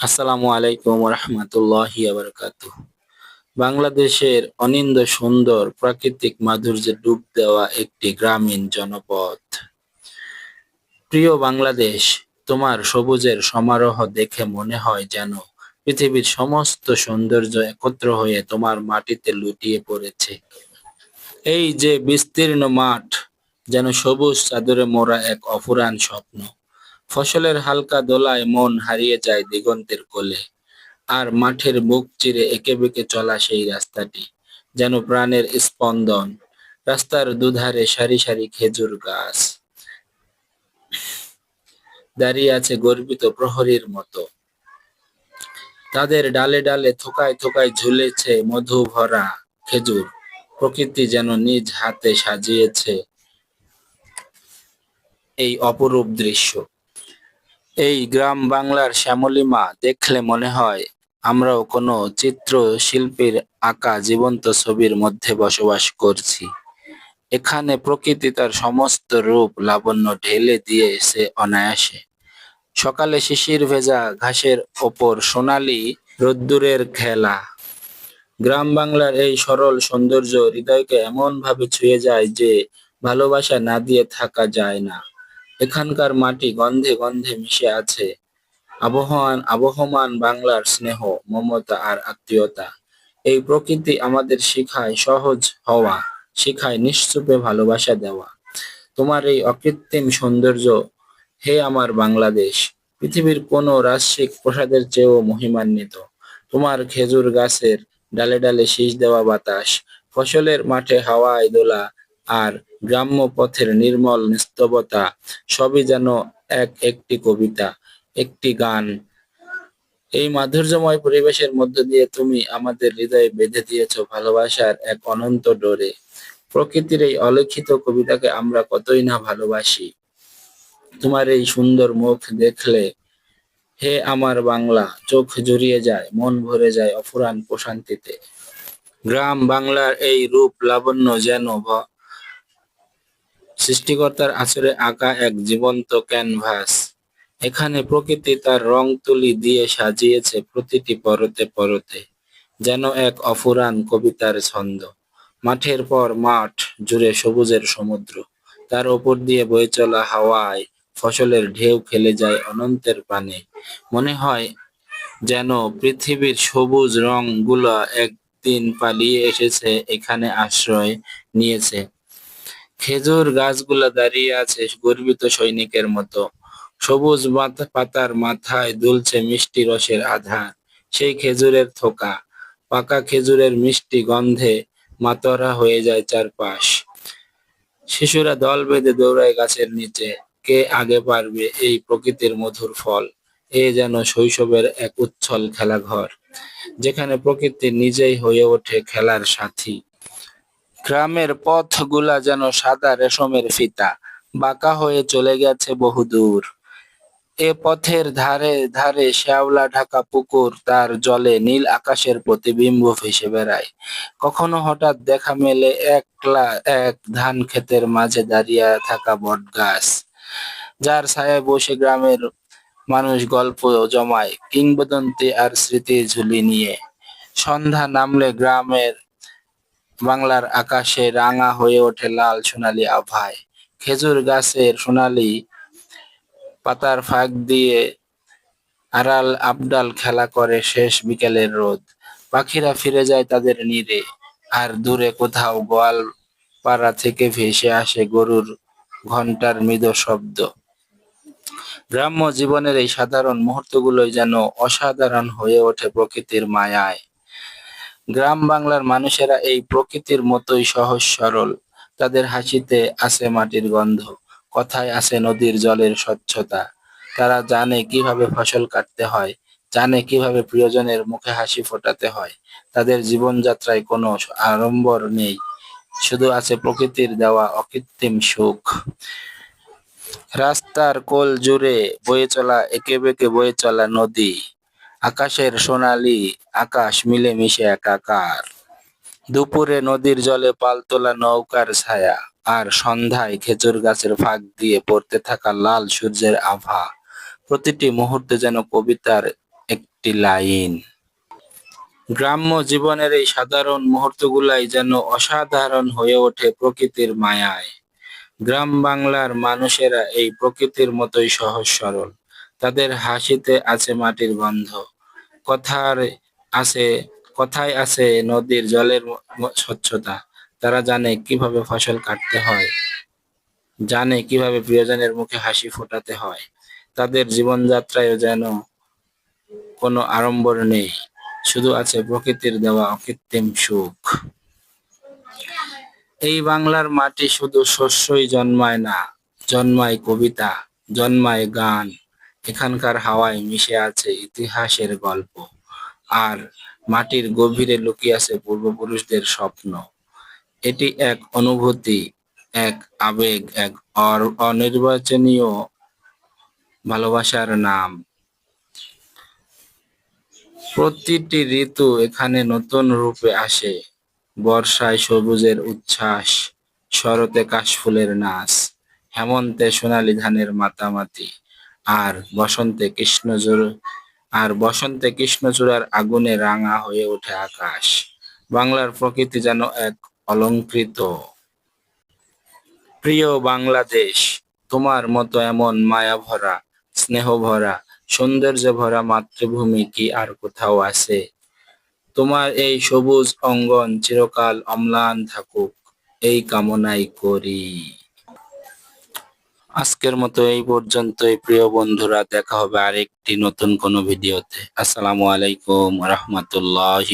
আসসালামু আলাইকুম রহমতুল্লাহি আবরকাত বাংলাদেশের অনিন্দ সুন্দর প্রাকৃতিক মাধুর্যে ডুব দেওয়া একটি গ্রামীণ জনপদ। প্রিয় বাংলাদেশ, তোমার সবুজের সমারোহ দেখে মনে হয় যেন পৃথিবীর সমস্ত সৌন্দর্য একত্র হয়ে তোমার মাটিতে লুটিয়ে পড়েছে। এই যে বিস্তীর্ণ মাঠ যেন সবুজ চাদরে মোড়া এক অফুরান স্বপ্ন। ফসলের হালকা দোলায় মন হারিয়ে যায় দিগন্তের কোলে। আর মাঠের বুক চিরে একে বেঁকে চলা সেই রাস্তাটি, যেন প্রাণের স্পন্দন, রাস্তার দুধারে সারি সারি খেজুর গাছ। দাঁড়িয়ে আছে গর্বিত প্রহরীর মতো। তাদের ডালে ডালে থোকায় থোকায় ঝুলেছে মধু ভরা খেজুর। প্রকৃতি যেন নিজ হাতে সাজিয়েছে এই অপরূপ দৃশ্য। এই গ্রাম বাংলার শ্যামলিমা দেখলে মনে হয় আমরাও কোনো চিত্র শিল্পীর আঁকা জীবন্ত ছবির মধ্যে বসবাস করছি। এখানে প্রকৃতি তার সমস্ত রূপ লাবণ্য ঢেলে দিয়েছে অনায়াসে। সকালে শিশির ভেজা ঘাসের ওপর সোনালি রোদ্দুরের খেলা। গ্রাম বাংলার এই সরল সৌন্দর্য হৃদয়কে এমন ভাবে ছুঁয়ে যায় যে ভালোবাসা না দিয়ে থাকা যায় না। এখানকার মাটি গন্ধে গন্ধে মিশে আছে। আবহাওয়ান আবহমান বাংলার স্নেহ, মমতা আর আত্মীয়তা। এই প্রকৃতি আমাদের শিখায় সহজ হওয়া, শিখায় নিশ্চুপে ভালোবাসা দেওয়া। তোমার এই অকৃত্রিম সৌন্দর্য, হে আমার বাংলাদেশ। পৃথিবীর কোনো রাজসিক প্রসাদের চেয়েও মহিমান্বিত। তোমার খেজুর গাছের ডালে ডালে শীষ দেওয়া বাতাস, ফসলের মাঠে হাওয়ায় দোলা আর গ্রাম্য পথের নির্মল নিস্তবতা সবই যেন এক একটি কবিতা, একটি গান। এই মাধুর্যময় পরিবেশের মধ্য দিয়ে তুমি আমাদের হৃদয়ে বেঁধে দিয়েছ ভালোবাসার এক অনন্ত ডোরে। প্রকৃতির এই অলিখিত কবিতাকে আমরা কতই না ভালোবাসি। তোমার এই সুন্দর মুখ দেখলে হে আমার বাংলা, চোখ জুড়িয়ে যায়, মন ভরে যায় অফুরান প্রশান্তিতে। গ্রাম বাংলার এই রূপ লাবণ্য যেন সৃষ্টিকর্তার আচরে আঁকা এক জীবন্ত ক্যানভাস। এখানে প্রকৃতি তার রং তুলি দিয়ে সাজিয়েছে প্রতিটি পরতে পরতে, যেন এক অফুরান কবিতার ছন্দ। মাঠের পর মাঠ জুড়ে সবুজের সমুদ্র, তার ওপর দিয়ে বয়ে চলা হাওয়ায় ফসলের ঢেউ খেলে যায় অনন্তের পানে। মনে হয় যেন পৃথিবীর সবুজ রংগুলো একদিন পালিয়ে এসেছে, এখানে আশ্রয় নিয়েছে। খেজুর গাছগুলা দাঁড়িয়ে আছে গর্বিত সৈনিকের মতো। সবুজ পাতার মাথায় দুলছে মিষ্টি রসের আধার। সেই খেজুরের থোকা, পাকা খেজুরের মিষ্টি গন্ধে মাতরা হয়ে যায় চারপাশ। শিশুরা দল বেঁধে দৌড়ায় গাছের নিচে। কে আগে পারবে এই প্রকৃতির মধুর ফল? এ যেন শৈশবের এক উচ্ছল খেলাঘর, যেখানে প্রকৃতি নিজেই হয়ে ওঠে খেলার সাথী। গ্রামের পথগুলা যেন সাদা রেশমের ফিতা, বাঁকা হয়ে চলে গেছে বহুদূর। এ পথের ধারে ধারে শ্যাওলা ঢাকা পুকুর, তার জলে নীল আকাশের প্রতিবিম্ব ভেসে বেড়ায়। কখনো হঠাৎ দেখা মেলে একলা এক ধান ক্ষেতের মাঝে দাঁড়িয়ে থাকা বট গাছ যার ছায়ায় বসে গ্রামের মানুষ গল্প জমায়, কিংবদন্তি আর স্মৃতি ঝুলি নিয়ে। সন্ধ্যা নামলে গ্রামের বাংলার আকাশে রাঙা হয়ে ওঠে লাল সোনালী আভায়। খেজুর গাছের সোনালী পাতার ফাঁক দিয়ে আড়াল আবডাল খেলা করে শেষ বিকেলের রোদ। পাখিরা ফিরে যায় তাদের নীড়ে আর দূরে কোথাও গোয়াল পাড়া থেকে ভেসে আসে গরুর ঘণ্টার মৃদু শব্দ। গ্রাম্য জীবনের এই সাধারণ মুহূর্তগুলোই যেন অসাধারণ হয়ে ওঠে প্রকৃতির মায়ায়। গ্রাম বাংলার মানুষেরা এই প্রকৃতির মতোই সহজ সরল। তাদের হাসিতে আছে মাটির গন্ধ, কথায় আছে নদীর জলের স্বচ্ছতা। তারা জানে কীভাবে ফসল কাটতে হয়, জানে কীভাবে প্রিয়জনের মুখে হাসি ফোটাতে হয়। তাদের জীবনযাত্রায় কোনো আড়ম্বর নেই, শুধু আছে প্রকৃতির দেওয়া অকৃত্রিম সুখ। রাস্তার কোল জুড়ে বয়ে চলা, একে বেঁকে বয়ে চলা নদী। আকাশের সোনালি আকাশ মিলে মিশে একাকার। দুপুরে নদীর জলে পালতোলা নৌকার ছায়া, আর সন্ধ্যায় খেজুর গাছের ফাঁক দিয়ে পড়তে থাকা লাল সূর্যের আভা। প্রতিটি মুহূর্তে যেন কবিতার একটি লাইন। গ্রাম্য জীবনের এই সাধারণ মুহূর্তগুলাই যেন অসাধারণ হয়ে ওঠে প্রকৃতির মায়ায়। গ্রাম বাংলার মানুষেরা এই প্রকৃতির মতোই সহজ সরল। তাদের হাসিতে আছে মাটির গন্ধ। কথার আছে কথায় আছে নদীর জলের স্বচ্ছতা। তারা জানে কীভাবে ফসল কাটতে হয়। জানে কীভাবে প্রিয়জনের মুখে হাসি ফোটাতে হয়। তাদের জীবনযাত্রায়ও যেন কোনো আড়ম্বর নেই। শুধু আছে প্রকৃতির দেওয়া অকৃত্রিম সুখ। এই বাংলার মাটি শুধু শস্যই জন্মায় না, জন্মায় কবিতা, জন্মায় গান। এখানকার হাওয়ায় মিশে আছে ইতিহাসের গল্প। আর মাটির গভীরে লুকিয়ে আছে পূর্বপুরুষদের স্বপ্ন। এটি এক অনুভূতি, এক আবেগ, এক অনির্বাচনীয় ভালোবাসার নাম। প্রতিটি ঋতু এখানে নতুন রূপে আসে। বর্ষায় সবুজের উচ্ছ্বাস, শরতে কাশফুলের নাচ, হেমন্তে সোনালী ধানের মাতামাতি আর বসন্তে কৃষ্ণচূড়, আর বসন্তে কৃষ্ণচূড়ার আগুনে রাঙা হয়ে ওঠে আকাশ। বাংলার প্রকৃতি যেন এক অলংকৃত প্রিয় বাংলাদেশ, তোমার মতো এমন মায়া ভরা স্নেহ ভরা সৌন্দর্য ভরা মাতৃভূমি কি আর কোথাও আছে? তোমার এই সবুজ অঙ্গন চিরকাল অম্লান থাকুক, এই কামনাই করি। আজকের মতো এই পর্যন্তই, প্রিয় বন্ধুরা, দেখা হবে আরেকটি নতুন কোনো ভিডিওতে। আসসালামু আলাইকুম রহমতুল্লাহ